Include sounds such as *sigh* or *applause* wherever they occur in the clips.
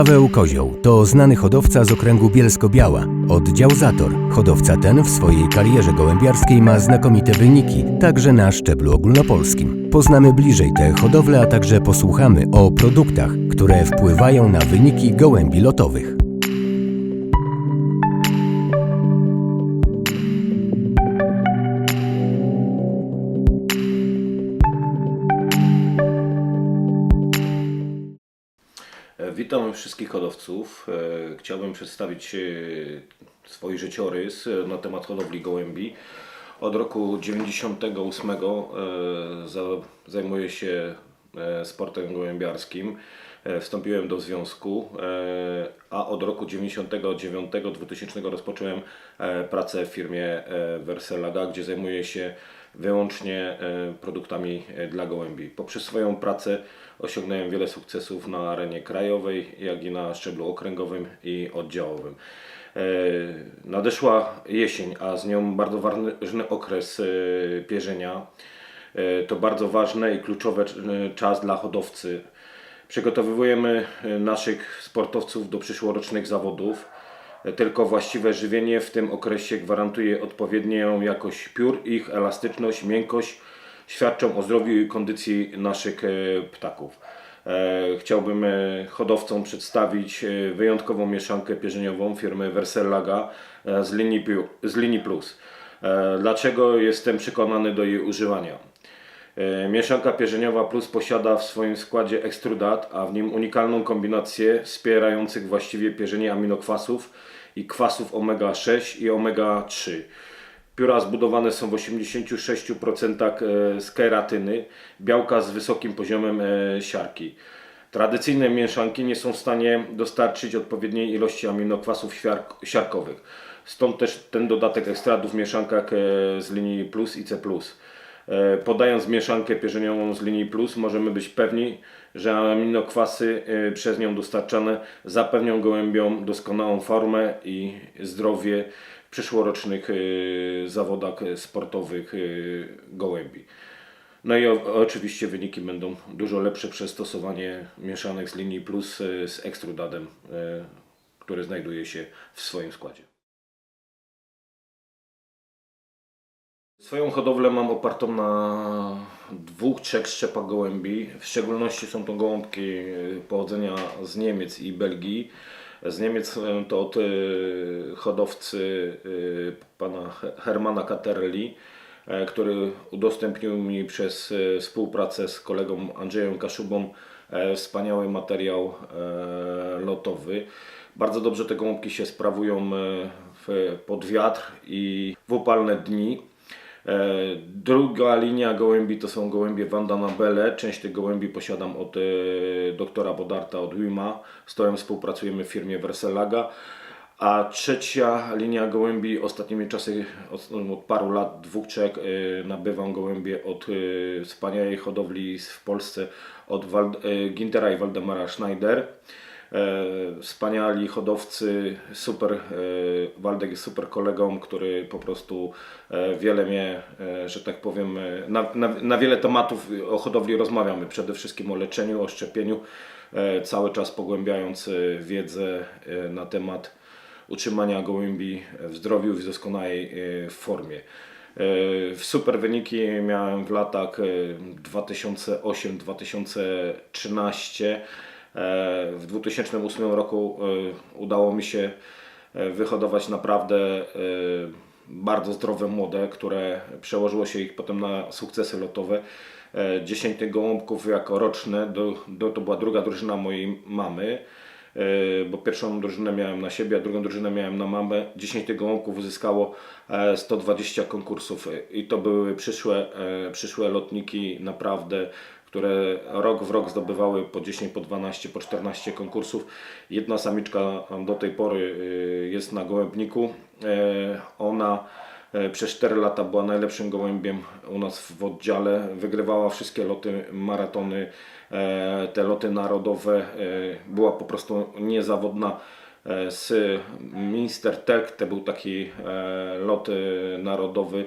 Paweł Kozioł to znany hodowca z okręgu Bielsko-Biała, oddział Zator. Hodowca ten w swojej karierze gołębiarskiej ma znakomite wyniki, także na szczeblu ogólnopolskim. Poznamy bliżej te hodowle, a także posłuchamy o produktach, które wpływają na wyniki gołębi lotowych. Wszystkich hodowców. E, Chciałbym przedstawić e, swój życiorys e, na temat hodowli gołębi. Od roku 98 e, za- zajmuję się sportem gołębiarskim. Wstąpiłem do związku, a od roku 99-2000 rozpocząłem pracę w firmie Verselaga, gdzie zajmuję się wyłącznie e, produktami e, dla gołębi. Poprzez swoją pracę osiągnąłem wiele sukcesów na arenie krajowej, jak i na szczeblu okręgowym i oddziałowym. E, Nadeszła jesień, a z nią bardzo ważny okres pierzenia. To bardzo ważny i kluczowy czas dla hodowcy. Przygotowujemy naszych sportowców do przyszłorocznych zawodów. Tylko właściwe żywienie w tym okresie gwarantuje odpowiednią jakość piór, ich elastyczność, miękkość, świadczą o zdrowiu i kondycji naszych e, ptaków. E, Chciałbym e, hodowcom przedstawić wyjątkową mieszankę pierzeniową firmy Versellaga z linii, z linii Plus. Dlaczego jestem przekonany do jej używania? E, Mieszanka pierzeniowa Plus posiada w swoim składzie ekstrudat, a w nim unikalną kombinację wspierających właściwie pierzenie aminokwasów i kwasów omega-6 i omega-3. Pióra zbudowane są w 86% e, z keratyny, białka z wysokim poziomem e, siarki. Tradycyjne mieszanki nie są w stanie dostarczyć odpowiedniej ilości aminokwasów siarkowych. Stąd też ten dodatek ekstratów w mieszankach z linii Plus i C+. E, Podając mieszankę pierzeniową z linii Plus możemy być pewni, że aminokwasy e, przez nią dostarczane zapewnią gołębiom doskonałą formę i zdrowie w przyszłorocznych e, zawodach sportowych gołębi. No i oczywiście wyniki będą dużo lepsze przez stosowanie mieszanek z linii Plus z ekstrudadem, który znajduje się w swoim składzie. Swoją hodowlę mam opartą na dwóch, trzech szczepach gołębi. W szczególności są to gołąbki pochodzenia z Niemiec i Belgii. Z Niemiec e, to od e, hodowcy e, pana He- Hermana Katerli, który udostępnił mi przez współpracę z kolegą Andrzejem Kaszubą wspaniały materiał lotowy. Bardzo dobrze te gołąbki się sprawują pod wiatr i w upalne dni. E, Druga linia gołębi to są gołębie Vanda Nabele. Część tych gołębi posiadam od e, doktora Bodarta, od Wima. Z którym współpracujemy w firmie Verselaga. A trzecia linia gołębi ostatnimi czasy, od, od paru lat, dwóch, trzech, e, nabywam gołębie od wspaniałej hodowli w Polsce, od Gintera i Waldemara Schneider. E, wspaniali hodowcy, super, e, Waldek jest super kolegą, który po prostu e, wiele mnie, że tak powiem, na, na, na wiele tematów o hodowli rozmawiamy, przede wszystkim o leczeniu, o szczepieniu, cały czas pogłębiając wiedzę na temat utrzymania gołębi w zdrowiu i w doskonałej formie. Super wyniki miałem w latach e, 2008-2013. E, W 2008 roku e, udało mi się e, wyhodować naprawdę bardzo zdrowe młode, które przełożyło się ich potem na sukcesy lotowe. E, 10 tych gołąbków jako roczne, do, do, to była druga drużyna mojej mamy. Bo pierwszą drużynę miałem na siebie, a drugą drużynę miałem na mamę. 10 tych gołąbków uzyskało e, 120 konkursów i to były przyszłe, przyszłe lotniki naprawdę, które rok w rok zdobywały po 10, po 12, po 14 konkursów. Jedna samiczka do tej pory e, jest na gołębniku. E, Ona e, przez 4 lata była najlepszym gołębiem u nas w oddziale. Wygrywała wszystkie loty, maratony, te loty narodowe. Była po prostu niezawodna. Z Minster Telk, to był taki lot narodowy.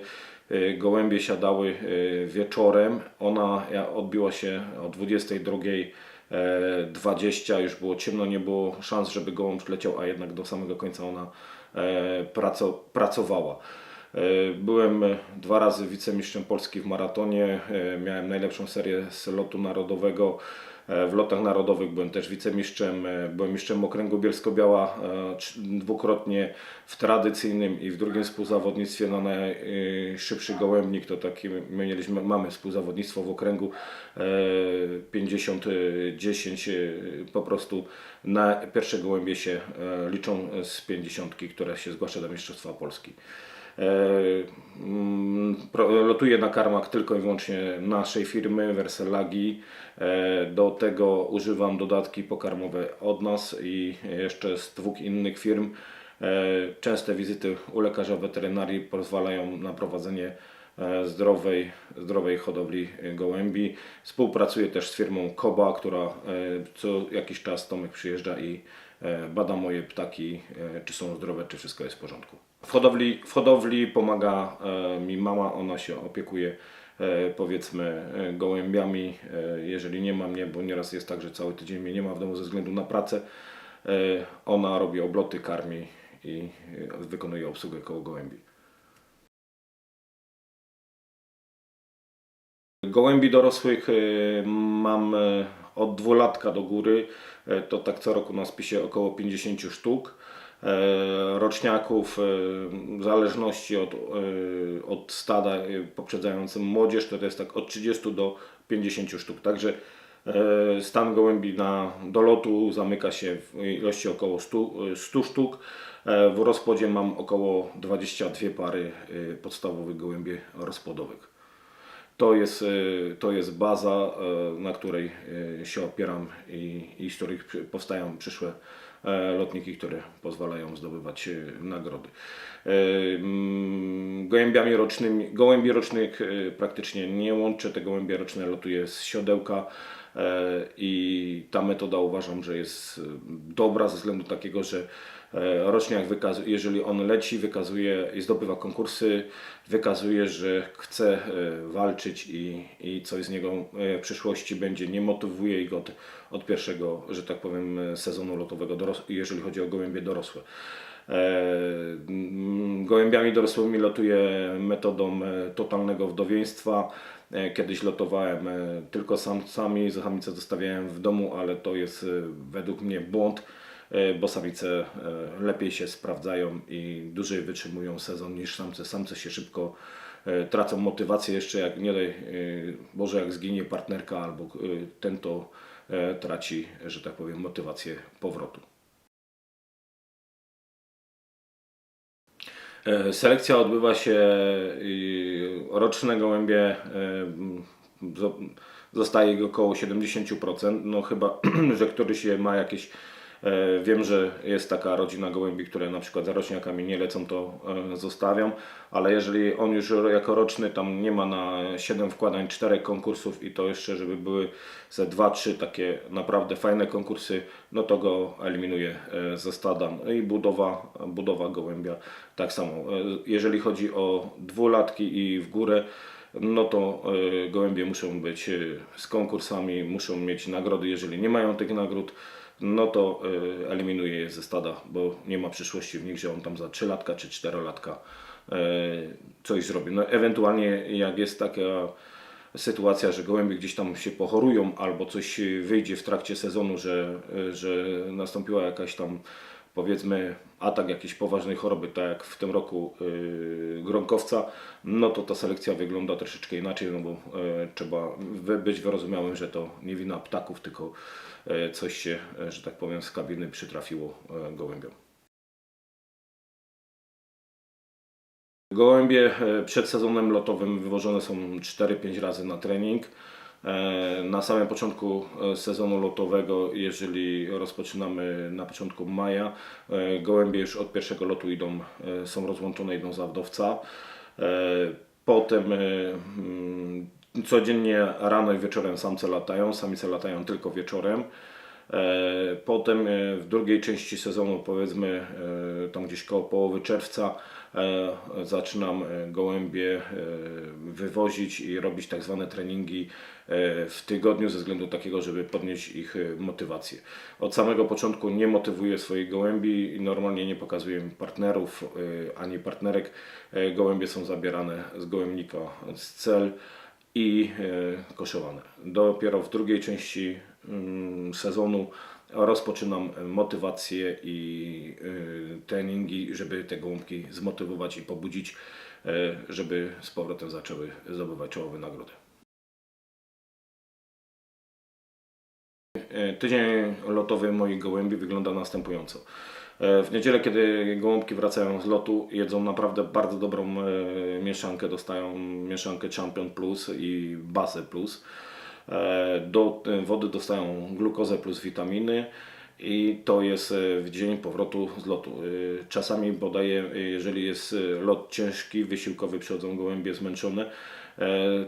E, Gołębie siadały e, wieczorem. Ona odbiła się o 22 e, 20 już było ciemno, nie było szans, żeby gołąb leciał, a jednak do samego końca ona praco, pracowała. Byłem dwa razy wicemistrzem Polski w maratonie, miałem najlepszą serię z lotu narodowego. E, W lotach narodowych byłem też wicemistrzem, e, byłem mistrzem okręgu Bielsko-Biała e, dwukrotnie w tradycyjnym i w drugim współzawodnictwie na najszybszy gołębnik. To taki my mieliśmy, mamy współzawodnictwo w okręgu e, 50-10. e, Po prostu na pierwsze gołębie się liczą z 50, które się zgłasza do Mistrzostwa Polski. E, mm, Lotuję na karmach tylko i wyłącznie naszej firmy Verselagi. E, Do tego używam dodatki pokarmowe od nas i jeszcze z dwóch innych firm. E, Częste wizyty u lekarza weterynarii pozwalają na prowadzenie zdrowej, zdrowej hodowli gołębi. Współpracuję też z firmą Koba, która co jakiś czas Tomek przyjeżdża i bada moje ptaki, e, czy są zdrowe, czy wszystko jest w porządku. W hodowli, w hodowli pomaga e, mi mama, ona się opiekuje e, powiedzmy e, gołębiami, e, jeżeli nie ma mnie, bo nieraz jest tak, że cały tydzień mnie nie ma w domu ze względu na pracę. E, Ona robi obloty, karmi i e, wykonuje obsługę koło gołębi. Gołębi dorosłych e, mam e, od dwulatka do góry, e, to tak co roku na spisie około 50 sztuk. E, Roczniaków, e, w zależności od, e, od stada e, poprzedzającym młodzież, to jest tak od 30 do 50 sztuk. Także e, stan gołębi na dolotu zamyka się w ilości około 100, e, 100 sztuk. E, W rozpłodzie mam około 22 pary e, podstawowych gołębi rozpłodowych. To jest, y, to jest baza, y, na której y, się opieram i, i z których powstają przyszłe e, lotniki, które pozwalają zdobywać nagrody. Y, mm, Gołębiami rocznymi, gołębi rocznych praktycznie nie łączę, te gołębie roczne lotuję z siodełka e, i ta metoda uważam, że jest dobra ze względu takiego, że e, roczniak wykazuje, jeżeli on leci, wykazuje i zdobywa konkursy, wykazuje, że chce e, walczyć i, i coś z niego e, w przyszłości będzie, nie motywuje ich od, od pierwszego, że tak powiem, e, sezonu lotowego, jeżeli chodzi o gołębie dorosłe. E, Gołębiami dorosłymi lotuję metodą e, totalnego wdowieństwa. E, Kiedyś lotowałem e, tylko samcami, samice zostawiałem w domu, ale to jest e, według mnie błąd, e, bo samice e, lepiej się sprawdzają i dłużej wytrzymują sezon niż samce. Samce się szybko e, tracą motywację jeszcze jak nie daj Boże jak zginie partnerka albo ten to traci, że tak powiem, motywację powrotu. Selekcja odbywa się roczne gołębie zostaje ich około 70%. No chyba, *clears throat* że któryś ma jakieś Wiem, że jest taka rodzina gołębi, które na przykład za roczniakami nie lecą, to e, zostawiam, ale jeżeli on już jako roczny tam nie ma na 7 wkładań 4 konkursów i to jeszcze, żeby były ze 2-3 takie naprawdę fajne konkursy, no to go eliminuję e, ze stada. No i budowa, budowa gołębia tak samo. E, Jeżeli chodzi o dwulatki i w górę, no to e, gołębie muszą być e, z konkursami, muszą mieć nagrody. Jeżeli nie mają tych nagród, no to e, eliminuję je ze stada, bo nie ma przyszłości w nich, że on tam za 3 latka czy 4 latka e, coś zrobi. No ewentualnie jak jest taka sytuacja, że gołębie gdzieś tam się pochorują albo coś wyjdzie w trakcie sezonu, że, że nastąpiła jakaś tam powiedzmy atak jakiejś poważnej choroby, tak jak w tym roku yy, gronkowca, no to ta selekcja wygląda troszeczkę inaczej, no bo e, trzeba być wyrozumiałym, że to nie wina ptaków, tylko e, coś się, e, że tak powiem, z kabiny przytrafiło e, gołębiom. Gołębie przed sezonem lotowym wywożone są 4-5 razy na trening. E, Na samym początku e, sezonu lotowego, jeżeli rozpoczynamy na początku maja, e, gołębie już od pierwszego lotu idą, są rozłączone, idą za wdowca. E, Potem mm, codziennie rano i wieczorem samce latają, samice latają tylko wieczorem. Potem w drugiej części sezonu, powiedzmy tam gdzieś koło połowy czerwca, zaczynam e, gołębie e, wywozić i robić tak zwane treningi e, w tygodniu ze względu takiego, żeby podnieść ich e, motywację. Od samego początku nie motywuję swoich gołębi i normalnie nie pokazuję im partnerów e, ani partnerek. E, Gołębie są zabierane z gołębnika z cel i e, koszowane. Dopiero w drugiej części mm, sezonu rozpoczynam motywację i y, treningi, żeby te gołąbki zmotywować i pobudzić, e, żeby z powrotem zaczęły zdobywać czołowe nagrody. E, Tydzień lotowy moich gołębi wygląda następująco. E, W niedzielę, kiedy gołąbki wracają z lotu, jedzą naprawdę bardzo dobrą e, mieszankę. Dostają mieszankę Champion Plus i Base Plus. E, Do e, wody dostają glukozę plus witaminy. I to jest e, w dzień powrotu z lotu. Czasami podaję, jeżeli jest lot ciężki, wysiłkowy, przychodzą gołębie zmęczone,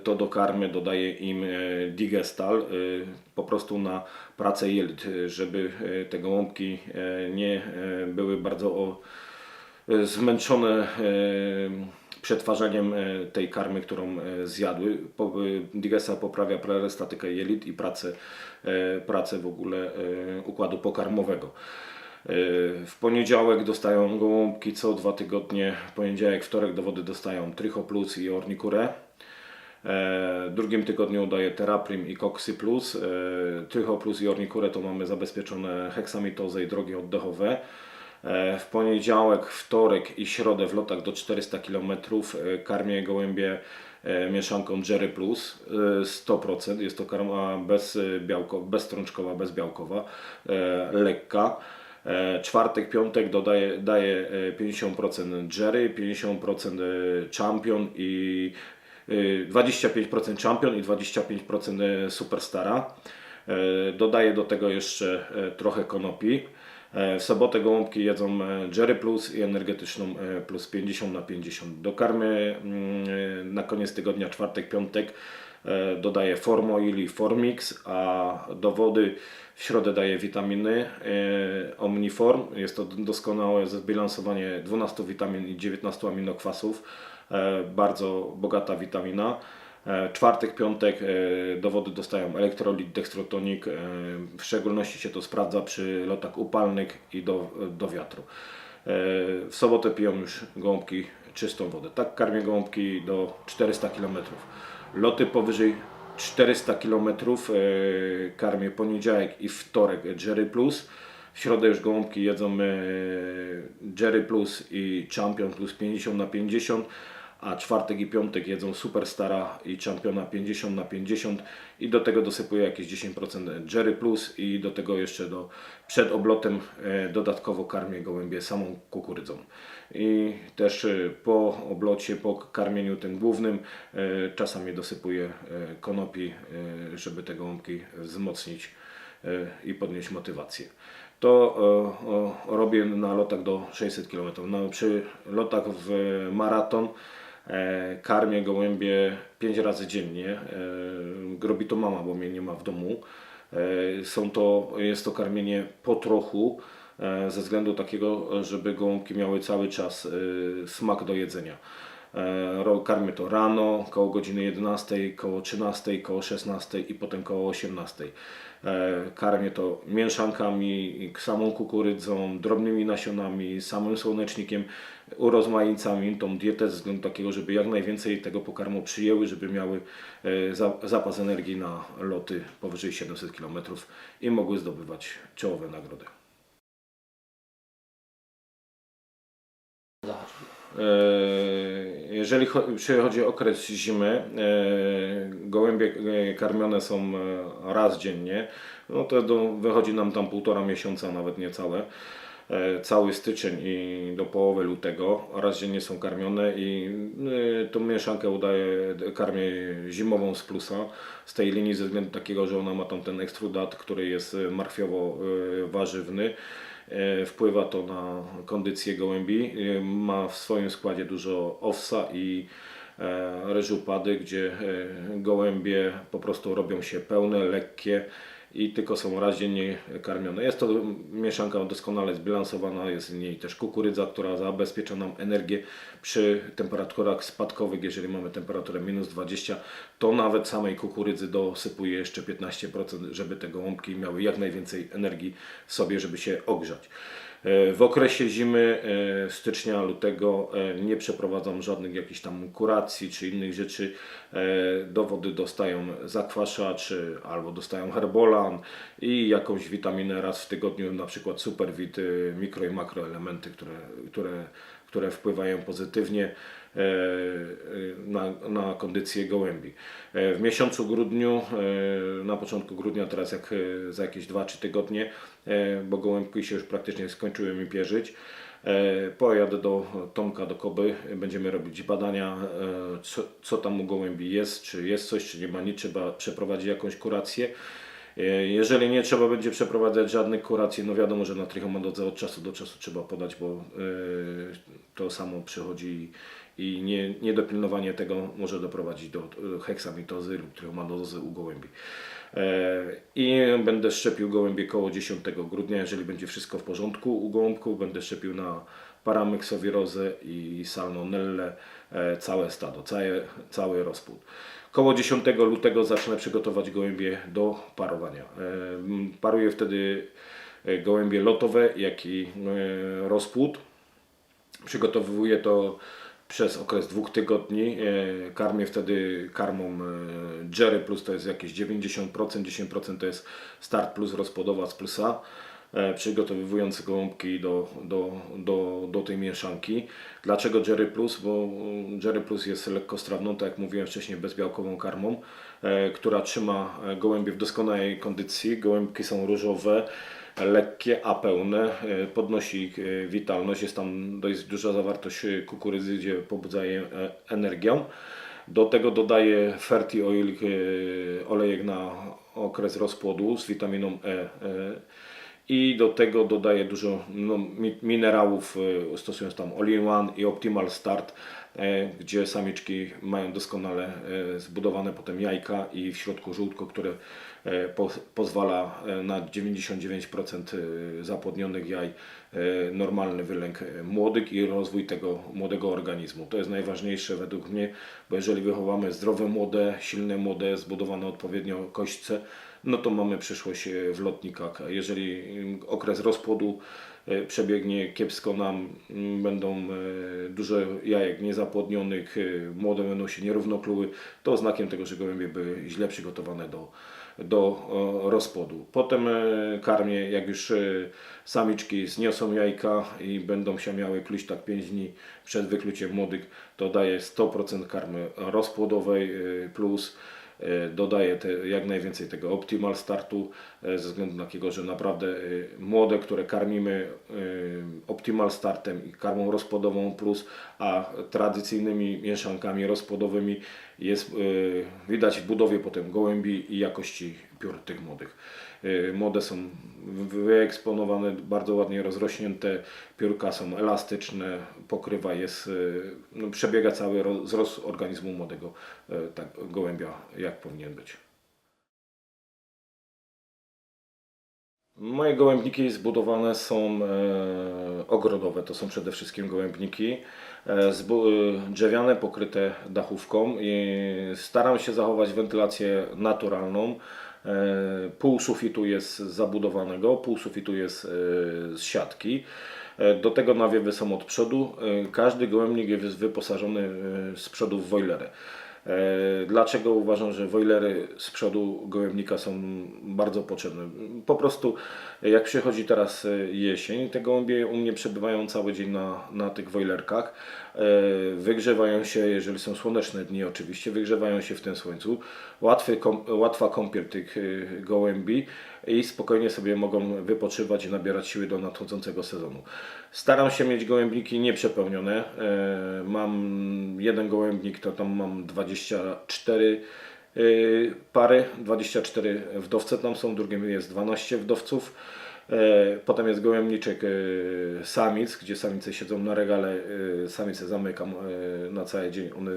to do karmy dodaję im digestal po prostu na pracę jelit, żeby te gołąbki nie były bardzo zmęczone przetwarzaniem e, tej karmy, którą e, zjadły. E, Digestal poprawia prestatykę jelit i pracę, pracę w ogóle układu pokarmowego. W poniedziałek dostają gołąbki co dwa tygodnie. Poniedziałek, wtorek do wody dostają Trichoplus i Ornikurę. E, W drugim tygodniu daję Teraprim i Coxy Plus. E, Tricho Plus i Ornikurę to mamy zabezpieczone heksamitozę i drogi oddechowe. E, W poniedziałek, wtorek i środę w lotach do 400 km e, karmię gołębie e, mieszanką Jerry Plus e, 100%. Jest to karma bez białko, bezstrączkowa, bezbiałkowa, lekka. Czwartek, piątek dodaję, daję e, 50% Jerry, 50% e, Champion i e, 25% Champion i 25% Superstara. Dodaję do tego jeszcze trochę konopi. E, W sobotę gołąbki jedzą e, Jerry Plus i energetyczną e, plus 50 na 50. Do karmy na koniec tygodnia, czwartek, piątek dodaję Formoil i Formix, a do wody w środę daję witaminy Omniform. Jest to doskonałe zbilansowanie 12 witamin i 19 aminokwasów. Bardzo bogata witamina. E, Czwartek, piątek e, do wody dostają elektrolit, dextrotonik. e, W szczególności się to sprawdza przy lotach upalnych i do, do wiatru. W sobotę piją już gołąbki czystą wodę. Tak karmię gołąbki do 400 km. Loty powyżej 400 km karmię poniedziałek i wtorek Jerry Plus. W środę już gołąbki jedzą Jerry Plus i Champion Plus 50 na 50 a czwartek i piątek jedzą Superstara i Championa 50 na 50 i do tego dosypuję jakieś 10% Jerry Plus i do tego jeszcze do, przed oblotem e, dodatkowo karmię gołębie samą kukurydzą. I też e, po oblocie, po karmieniu tym głównym e, czasami dosypuję konopi, żeby te gołąbki wzmocnić i podnieść motywację. To robię na lotach do 600 km. No, przy lotach w maraton karmię gołębie 5 razy dziennie. E, robi to mama, bo mnie nie ma w domu. E, są to, jest to karmienie po trochu, e, ze względu takiego, żeby gołąbki miały cały czas e, smak do jedzenia. E, Karmię to rano, koło godziny 11, koło 13, koło 16 i potem koło 18. E, Karmię to mieszankami, samą kukurydzą, drobnymi nasionami, samym słonecznikiem, urozmaicami tą dietę ze względu takiego, żeby jak najwięcej tego pokarmu przyjęły, żeby miały e, za- zapas energii na loty powyżej 700 km i mogły zdobywać czołowe nagrody. E, Jeżeli cho- przychodzi okres zimy, e, gołębie e, karmione są e, raz dziennie, no to do, wychodzi nam tam półtora miesiąca, nawet niecałe. Cały styczeń i do połowy lutego raz dziennie są karmione i tą mieszankę udaję, karmię zimową z plusa z tej linii ze względu takiego, że ona ma tam ten ekstrudat, który jest marchwiowo-warzywny. E, Wpływa to na kondycję gołębi. E, Ma w swoim składzie dużo owsa i e, ryżu pady, gdzie e, gołębie po prostu robią się pełne, lekkie i tylko są raz dziennie karmione. Jest to mieszanka doskonale zbilansowana, jest w niej też kukurydza, która zabezpiecza nam energię przy temperaturach spadkowych. Jeżeli mamy temperaturę minus 20, to nawet samej kukurydzy dosypuje jeszcze 15%, żeby te gołąbki miały jak najwięcej energii sobie, żeby się ogrzać. E, W okresie zimy, e, stycznia, lutego e, nie przeprowadzam żadnych jakichś tam kuracji czy innych rzeczy. Do wody dostają zakwaszacz albo dostają herbolan i jakąś witaminę raz w tygodniu, na przykład superwit, mikro i makroelementy, które, które, które wpływają pozytywnie na, na kondycję gołębi. E, W miesiącu grudniu, e, na początku grudnia, teraz jak e, za jakieś 2-3 tygodnie, e, bo gołębki się już praktycznie skończyły mi pierzyć, e, pojadę do Tomka, do Koby, będziemy robić badania, e, co, co tam u gołębi jest, czy jest coś, czy nie ma nic, trzeba przeprowadzić jakąś kurację. E, Jeżeli nie trzeba będzie przeprowadzać żadnych kuracji, no wiadomo, że na trichomonodze od czasu do czasu trzeba podać, bo e, to samo przychodzi i nie, niedopilnowanie tego może doprowadzić do heksamitozy lub trichomonozy u gołębi. E, I będę szczepił gołębie koło 10 grudnia, jeżeli będzie wszystko w porządku u gołąbków, będę szczepił na paramyxowirozę i salmonellę e, całe stado, cały, cały rozpód. Koło 10 lutego zacznę przygotować gołębie do parowania. E, Paruję wtedy e, gołębie lotowe, jak i rozpłód. Przygotowuję to przez okres dwóch tygodni. E, Karmię wtedy karmą e, Jerry Plus, to jest jakieś 90%, 10% to jest Start Plus rozpłodowa z plusa. e, Przygotowując gołąbki do, do, do, do tej mieszanki. Dlaczego Jerry Plus? Bo Jerry Plus jest lekkostrawną, tak jak mówiłem wcześniej, bezbiałkową karmą, która trzyma gołębie w doskonałej kondycji. Gołębki są różowe, lekkie, a pełne. E, Podnosi e, witalność. Jest tam dość duża zawartość e, kukurydzy, gdzie pobudza je energią. Do tego dodaję Ferti Oil, olejek na okres rozpłodu z witaminą E. I do tego dodaję dużo no, mi- minerałów, stosując tam All-in-One i Optimal Start, gdzie samiczki mają doskonale e, zbudowane potem jajka i w środku żółtko, które e, po, pozwala e, na 99% e, zapłodnionych jaj, e, normalny wylęk e, młodych i rozwój tego młodego organizmu. To jest najważniejsze według mnie, bo jeżeli wychowamy zdrowe młode, silne młode, zbudowane odpowiednio kośćce, no to mamy przyszłość e, w lotnikach. Jeżeli mm, okres rozpłodu e, przebiegnie kiepsko nam, mm, będą e, dużo jajek niezapłodnionych, młode będą się nierówno kluły, to oznakiem tego, że gołębie były źle przygotowane do, do rozpłodu. Potem karmię, jak już samiczki zniosą jajka i będą się miały kluć tak 5 dni przed wykluciem młodych, to daję 100% karmy rozpłodowej plus E, dodaję te, jak najwięcej tego optimal startu ze względu na takiego, że naprawdę e, młode, które karmimy e, optimal startem i karmą rozpłodową plus, a tradycyjnymi mieszankami rozpłodowymi jest e, widać w budowie potem gołębi i jakości piór tych młodych. E, Młode są wyeksponowane, bardzo ładnie rozrośnięte, piórka są elastyczne, pokrywa jest, e, no, przebiega cały ro- wzrost organizmu młodego e, tak, gołębia, jak powinien być. Moje gołębniki zbudowane są e, ogrodowe, to są przede wszystkim gołębniki e, e, drzewiane, pokryte dachówką i staram się zachować wentylację naturalną. Pół sufitu jest zabudowanego, pół sufitu jest z siatki. Do tego nawiewy są od przodu. Każdy gołębnik jest wyposażony z przodu w wojlerę. E, Dlaczego uważam, że wojlery z przodu gołębnika są bardzo potrzebne? Po prostu e, jak przychodzi teraz e, jesień, te gołębie u mnie przebywają cały dzień na, na tych wojlerkach. E, Wygrzewają się, jeżeli są słoneczne dni oczywiście, wygrzewają się w tym słońcu. Łatwy, kom, łatwa kąpiel tych e, gołębi i spokojnie sobie mogą wypoczywać i nabierać siły do nadchodzącego sezonu. Staram się mieć gołębniki nieprzepełnione. E, Mam jeden gołębnik, to tam mam 24 y, pary, 24 wdowce tam są, drugim jest 12 wdowców. E, Potem jest gołębniczek e, samic, gdzie samice siedzą na regale, e, samice zamykam na cały dzień, one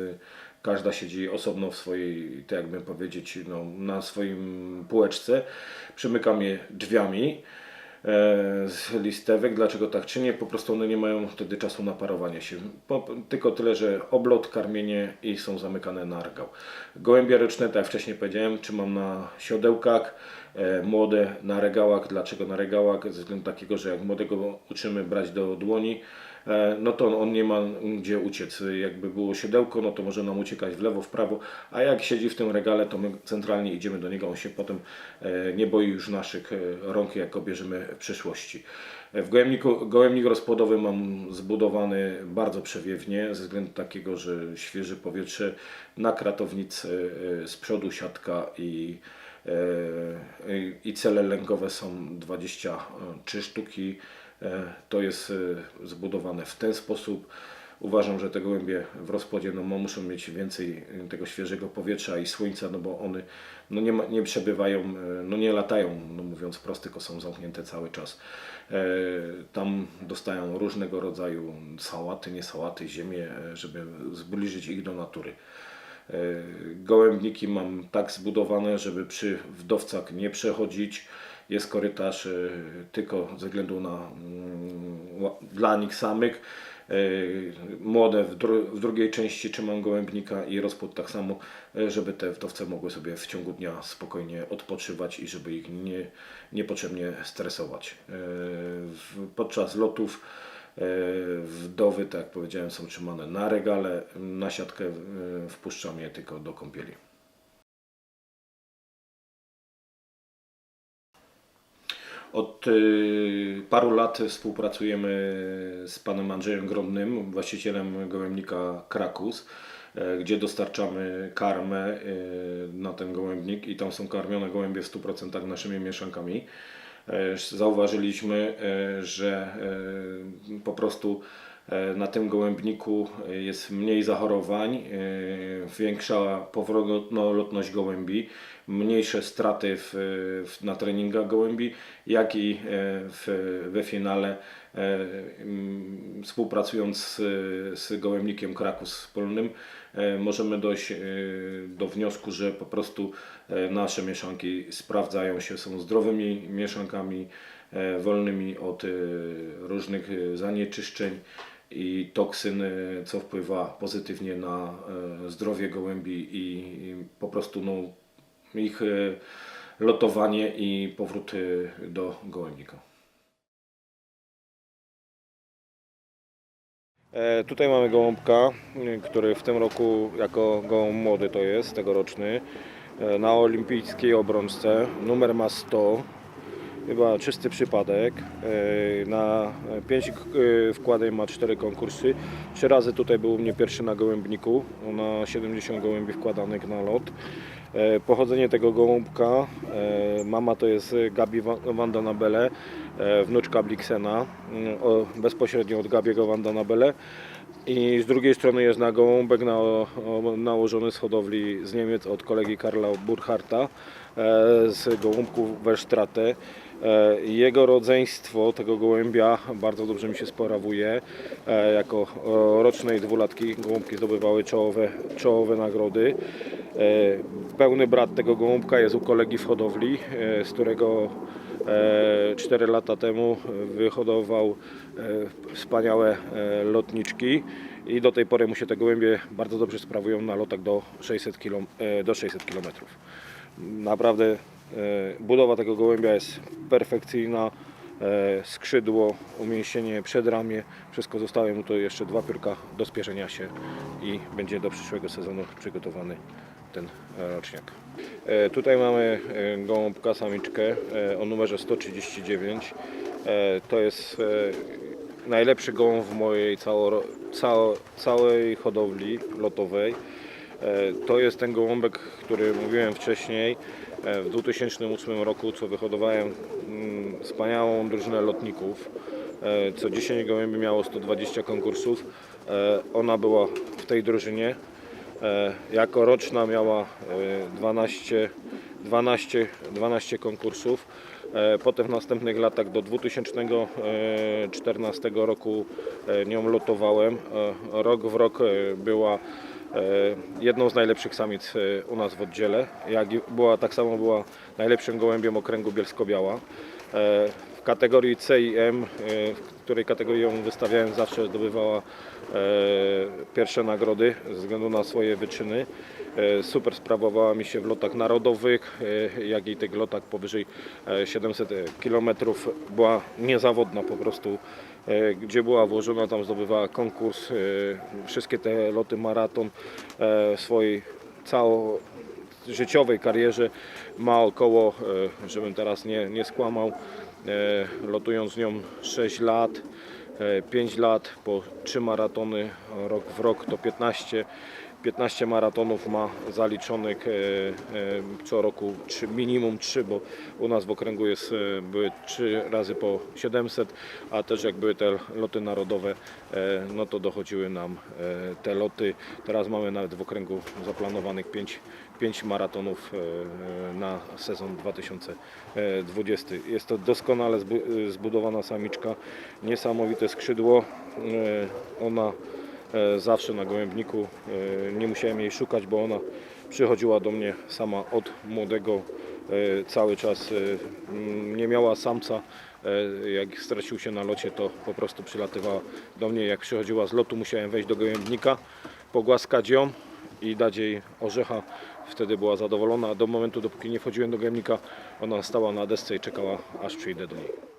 każda siedzi osobno w swojej, tak jakby powiedzieć, no, na swoim półeczce. Przymykam je drzwiami z listewek. Dlaczego tak czynię? Po prostu one nie mają wtedy czasu na parowanie się. Po, tylko tyle, że oblot, karmienie i są zamykane na argał. Gołębie ryczne, tak jak wcześniej powiedziałem, trzymam na siodełkach, e, młode na regałach. Dlaczego na regałach? Ze względu takiego, że jak młodego uczymy brać do dłoni, e, no to on, nie ma gdzie uciec. Jakby było siodełko, no to może nam uciekać w lewo, w prawo, a jak siedzi w tym regale, to my centralnie idziemy do niego, on się potem e, nie boi już naszych e, rąk, jak go bierzemy w przyszłości. E, W gołębniku, gołębnik rozpłodowy mam zbudowany bardzo przewiewnie, ze względu takiego, że świeże powietrze na kratownic e, e, z przodu siatka i E, i cele lękowe są 23 sztuki. E, To jest e, zbudowane w ten sposób. Uważam, że te gołębie w rozpłodzie no, muszą mieć więcej e, tego świeżego powietrza i słońca, no bo one no, nie, ma, nie przebywają, no nie latają, no mówiąc prosto, tylko są zamknięte cały czas. E, Tam dostają różnego rodzaju sałaty, nie sałaty, ziemię, żeby zbliżyć ich do natury. E, Gołębniki mam tak zbudowane, żeby przy wdowcach nie przechodzić. Jest korytarz e, tylko ze względu na mm, dla nich samych. E, Młode w, dru- w drugiej części trzymam gołębnika i rozpłód tak samo, e, żeby te wdowce mogły sobie w ciągu dnia spokojnie odpoczywać i żeby ich nie, niepotrzebnie stresować. Podczas lotów Wdowy, tak jak powiedziałem, są trzymane na regale. Na siatkę wpuszczam je tylko do kąpieli. Od y, paru lat współpracujemy z panem Andrzejem Gromnym, właścicielem gołębnika Krakus, e, gdzie dostarczamy karmę y, na ten gołębnik i tam są karmione gołębie w 100% naszymi mieszankami. E, Zauważyliśmy, e, że po prostu na tym gołębniku e, jest mniej zachorowań, e, większa powrotnolotność gołębi, mniejsze straty w, w, na treningach gołębi, jak i e, w, we finale e, mm, współpracując z, z gołębnikiem Krakus Wspólnym e, możemy dojść e, do wniosku, że po prostu e, nasze mieszanki sprawdzają się, są zdrowymi mieszankami, e, wolnymi od e, różnych e, zanieczyszczeń i toksyn, e, co wpływa pozytywnie na e, zdrowie gołębi i, po prostu no, ich e, lotowanie i powrót do gołębnika. Tutaj mamy gołąbka, który w tym roku jako gołąb młody to jest, tegoroczny, na olimpijskiej obrączce. Numer ma 100, chyba czysty przypadek. E, na 5 wkładeń ma 4 konkursy. Trzy razy tutaj był u mnie pierwszy na gołębniku, na 70 gołębi wkładanych na lot. E, Pochodzenie tego gołąbka, e, mama to jest Gabi Wa- Wanda Nabele, e, wnuczka Bliksena, mm, bezpośrednio od Gabiego Wanda Nabele. I z drugiej strony jest na gołąbek na, nałożony z hodowli z Niemiec od kolegi Karla Burcharta e, z gołąbków Werstrate. E, Jego rodzeństwo tego gołębia bardzo dobrze mi się sprawuje. E, Jako rocznej dwulatki gołąbki zdobywały czołowe, czołowe nagrody. Pełny brat tego gołąbka jest u kolegi w hodowli, z którego 4 lata temu wyhodował e, wspaniałe e, lotniczki i do tej pory mu się te gołębie bardzo dobrze sprawują na lotach do 600 km. Do 600 km. Naprawdę e, budowa tego gołębia jest perfekcyjna. E, Skrzydło, umięśnienie przedramię, wszystko zostały mu to jeszcze dwa piórka do spierzenia się i będzie do przyszłego sezonu przygotowany ten e, roczniak. E, Tutaj mamy e, gołąbka samiczkę e, o numerze 139. E, To jest najlepszy gołąb w mojej całej hodowli lotowej. To jest ten gołąbek, który mówiłem wcześniej. W 2008 roku, co wyhodowałem mm, wspaniałą drużynę lotników. Co 10 gołębi miało 120 konkursów. Ona była w tej drużynie. E, Jako roczna miała e, 12, 12, 12 konkursów. E, Potem w następnych latach do 2014 roku e, nią lotowałem. Rok w rok była jedną z najlepszych samic u nas w oddziale. Jak była, tak samo była najlepszym gołębiem okręgu Bielsko-Biała. Kategorii C i M, e, w której kategorii ją wystawiałem, zawsze zdobywała e, pierwsze nagrody ze względu na swoje wyczyny. E, Super sprawowała mi się w lotach narodowych, e, jak i tych lotach powyżej e, 700 km. Była niezawodna po prostu. Gdzie była włożona, tam zdobywała konkurs. Wszystkie te loty maraton w swojej cało życiowej karierze ma około, żebym teraz nie, nie skłamał, lotując z nią 6 lat, 5 lat, po 3 maratony, rok w rok to 15. 15 maratonów ma zaliczonych e, e, co roku trzy, minimum 3, bo u nas w okręgu jest, e, były 3 razy po 700, a też jak były te loty narodowe, e, no to dochodziły nam e, te loty. Teraz mamy nawet w okręgu zaplanowanych 5, 5 maratonów e, na sezon 2020. Jest to doskonale zbu- zbudowana samiczka, niesamowite skrzydło. E, Ona e, zawsze na gołębniku. e, Nie musiałem jej szukać, bo ona przychodziła do mnie sama od młodego e, cały czas. e, Nie miała samca. e, Jak stracił się na locie, to po prostu przylatywała do mnie. Jak przychodziła z lotu, musiałem wejść do gołębnika, pogłaskać ją i dać jej orzecha. Wtedy była zadowolona. Do momentu, dopóki nie wchodziłem do gołębnika, ona stała na desce i czekała, aż przyjdę do niej.